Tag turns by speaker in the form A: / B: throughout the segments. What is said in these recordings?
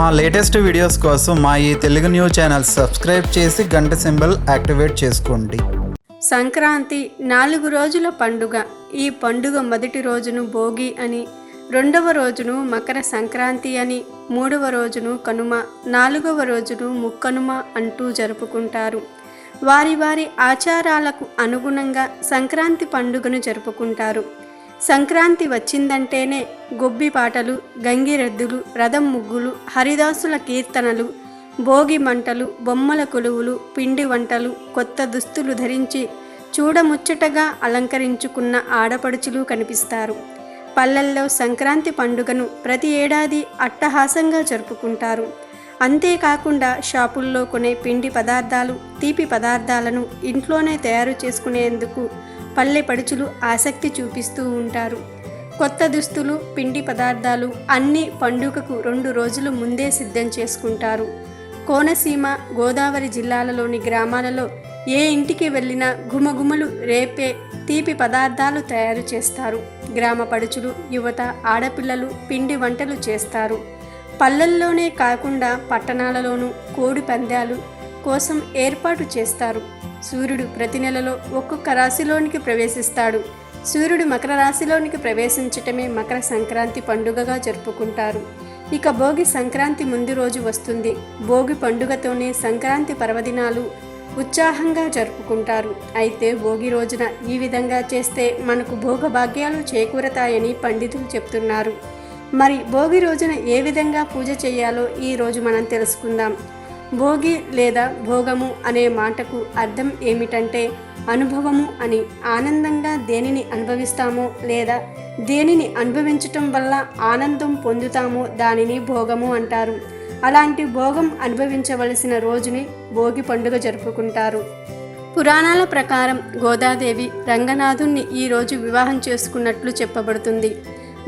A: మా latest videos కోసం మా ఈ తెలుగు న్యూస్ ఛానల్ సబ్స్క్రైబ్ చేసి గంట సింబల్ యాక్టివేట్ చేసుకోండి.
B: సంక్రాంతి నాలుగు రోజుల పండుగ. ఈ పండుగ మొదటి రోజును భోగి అని రెండవ రోజును మకర సంక్రాంతి అని మూడవ రోజును కనుమ నాలుగవ రోజును ముక్కనుమ అంటూ జరుపుకుంటారు. వారి వారి ఆచారాలకు అనుగుణంగా సంక్రాంతి పండుగను జరుపుకుంటారు. సంక్రాంతి వచ్చిందంటేనే గొబ్బి పాటలు గంగిరెద్దులు రథం ముగ్గులు హరిదాసుల కీర్తనలు భోగి మంటలు బొమ్మల కొలువులు పిండి వంటలు కొత్త దుస్తులు ధరించి చూడముచ్చటగా అలంకరించుకున్న ఆడపడుచులు కనిపిస్తారు. పల్లెల్లో సంక్రాంతి పండుగను ప్రతి ఏడాది అట్టహాసంగా జరుపుకుంటారు. అంతేకాకుండా షాపుల్లో కొనే పిండి పదార్థాలు తీపి పదార్థాలను ఇంట్లోనే తయారు చేసుకునేందుకు పల్లె పడుచులు ఆసక్తి చూపిస్తూ ఉంటారు. కొత్త దుస్తులు పిండి పదార్థాలు అన్నీ పండుగకు రెండు రోజులు ముందే సిద్ధం చేసుకుంటారు. కోనసీమ గోదావరి జిల్లాలలోని గ్రామాలలో ఏ ఇంటికి వెళ్ళినా గుమగుమలు రేపే తీపి పదార్థాలు తయారు చేస్తారు. గ్రామ పడుచులు యువత ఆడపిల్లలు పిండి వంటలు చేస్తారు. పల్లెల్లోనే కాకుండా పట్టణాలలోనూ కోడి పందాలు కోసం ఏర్పాటు చేస్తారు. సూర్యుడు ప్రతి నెలలో ఒక్కొక్క రాశిలోనికి ప్రవేశిస్తాడు. సూర్యుడు మకర రాశిలోనికి ప్రవేశించటమే మకర సంక్రాంతి పండుగగా జరుపుకుంటారు. ఇక భోగి సంక్రాంతి ముందు రోజు వస్తుంది. భోగి పండుగతోనే సంక్రాంతి పర్వదినాలు ఉత్సాహంగా జరుపుకుంటారు. అయితే భోగి రోజున ఈ విధంగా చేస్తే మనకు భోగభాగ్యాలు చేకూరతాయని పండితులు చెప్తున్నారు. మరి భోగి రోజున ఏ విధంగా పూజ చేయాలో ఈ రోజు మనం తెలుసుకుందాం. భోగి లేదా భోగము అనే మాటకు అర్థం ఏమిటంటే అనుభవము అని ఆనందంగా దేనిని అనుభవిస్తామో లేదా దేనిని అనుభవించటం వల్ల ఆనందం పొందుతామో దానిని భోగము అంటారు. అలాంటి భోగం అనుభవించవలసిన రోజుని భోగి పండుగ జరుపుకుంటారు. పురాణాల ప్రకారం గోదాదేవి రంగనాథుణ్ణి ఈ రోజు వివాహం చేసుకున్నట్లు చెప్పబడుతుంది.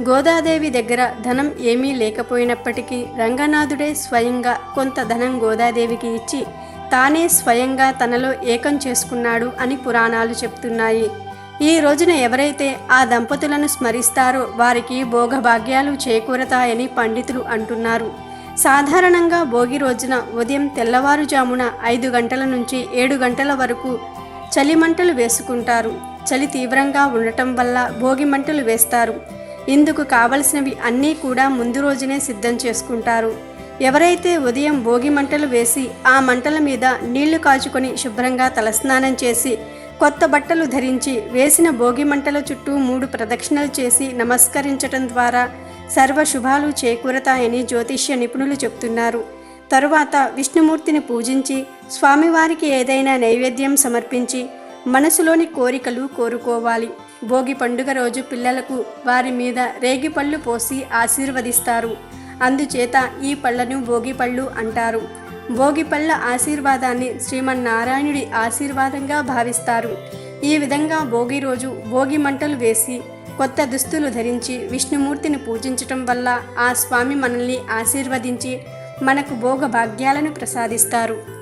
B: గోదాదేవి దగ్గర ధనం ఏమీ లేకపోయినప్పటికీ రంగనాథుడే స్వయంగా కొంత ధనం గోదాదేవికి ఇచ్చి తానే స్వయంగా తనలో ఏకం చేసుకున్నాడు అని పురాణాలు చెప్తున్నాయి. ఈ రోజున ఎవరైతే ఆ దంపతులను స్మరిస్తారో వారికి భోగభాగ్యాలు చేకూరతాయని పండితులు అంటున్నారు. సాధారణంగా భోగి రోజున ఉదయం తెల్లవారుజామున ఐదు గంటల నుంచి ఏడు గంటల వరకు చలిమంటలు వేసుకుంటారు. చలి తీవ్రంగా ఉండటం వల్ల భోగి మంటలు వేస్తారు. ఇందుకు కావలసినవి అన్నీ కూడా ముందు రోజునే సిద్ధం చేసుకుంటారు. ఎవరైతే ఉదయం భోగి మంటలు వేసి ఆ మంటల మీద నీళ్ళు కాచుకొని శుభ్రంగా తలస్నానం చేసి కొత్త బట్టలు ధరించి వేసిన భోగి మంటల చుట్టూ మూడు ప్రదక్షిణలు చేసి నమస్కరించటం ద్వారా సర్వ శుభాలు చేకూరతాయని జ్యోతిష్య నిపుణులు చెప్తున్నారు. తరువాత విష్ణుమూర్తిని పూజించి స్వామివారికి ఏదైనా నైవేద్యం సమర్పించి మనసులోని కోరికలు కోరుకోవాలి. భోగి పండుగ రోజు పిల్లలకు వారి మీద రేగిపళ్ళు పోసి ఆశీర్వదిస్తారు. అందుచేత ఈ పళ్ళను భోగి పళ్ళు అంటారు. భోగి పళ్ళ ఆశీర్వాదాన్ని శ్రీమన్నారాయణుడి ఆశీర్వాదంగా భావిస్తారు. ఈ విధంగా భోగి రోజు భోగి మంటలు వేసి కొత్త దుస్తులు ధరించి విష్ణుమూర్తిని పూజించటం వల్ల ఆ స్వామి మనల్ని ఆశీర్వదించి మనకు భోగ భాగ్యాలను ప్రసాదిస్తారు.